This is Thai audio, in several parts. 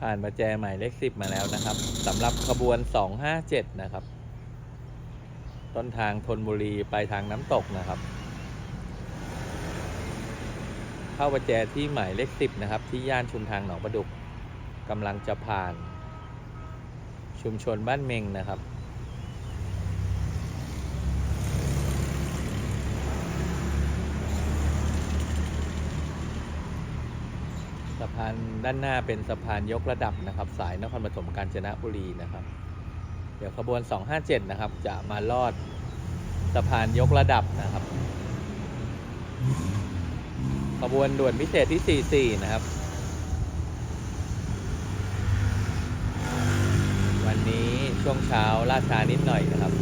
ผ่านประแจหมายเลขสิบมาแล้วนะครับสำหรับขบวน 257 นะครับ ต้นทางธนบุรีไปทางน้ำตกนะครับ เข้าประแจที่หมายเลขสิบนะครับ ที่ย่านชุมทางหนองประดุกกำลังจะผ่าน ชุมชนบ้านเมงนะครับ สะพานด้านหน้าเป็นสะพานยกระดับนะครับ สายนครปฐมกาญจนบุรีนะครับ เดี๋ยวขบวน 257 นะครับ จะมาลอดสะพานยกระดับนะครับ ขบวนด่วนพิเศษที่ 44 นะครับ วันนี้ช่วงเช้าล่าช้านิดหน่อยนะครับ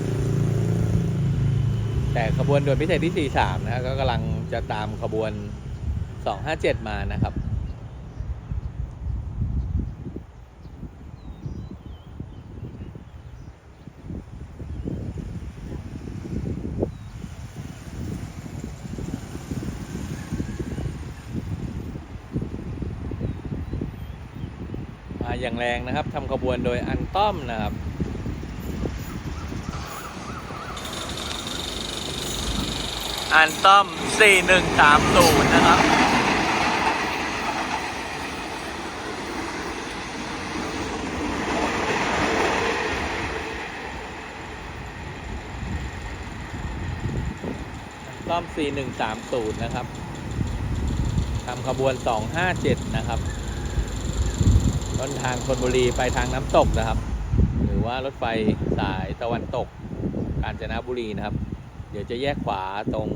แต่ขบวนด่วนพิเศษที่ 43 นะครับก็กำลังจะตามขบวน 257 มานะครับ อย่างแรงนะครับทำขบวนโดยอันต้อมนะครับอันต้อม 4130 นะครับ ต้อม 4130 นะครับ ทำขบวน 257 นะครับ ต้นทางธนบุรีไปทางน้ำตกนะครับ หรือว่ารถไฟสายตะวันตก กาญจนบุรีนะครับ เดี๋ยวจะแยกขวาตรง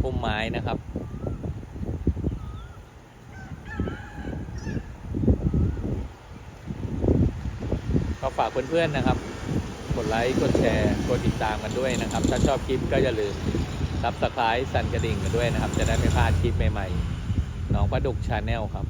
พุ่มไม้นะครับก็ฝากเพื่อนๆนะครับ กดไลค์ กดแชร์ กดติดตามกันด้วยนะครับ ถ้าชอบคลิปก็อย่าลืมซับสไครต์สั่นกระดิ่งกันด้วยนะครับ จะได้ไม่พลาดคลิปใหม่ๆ น้องประดุกชาแนลครับ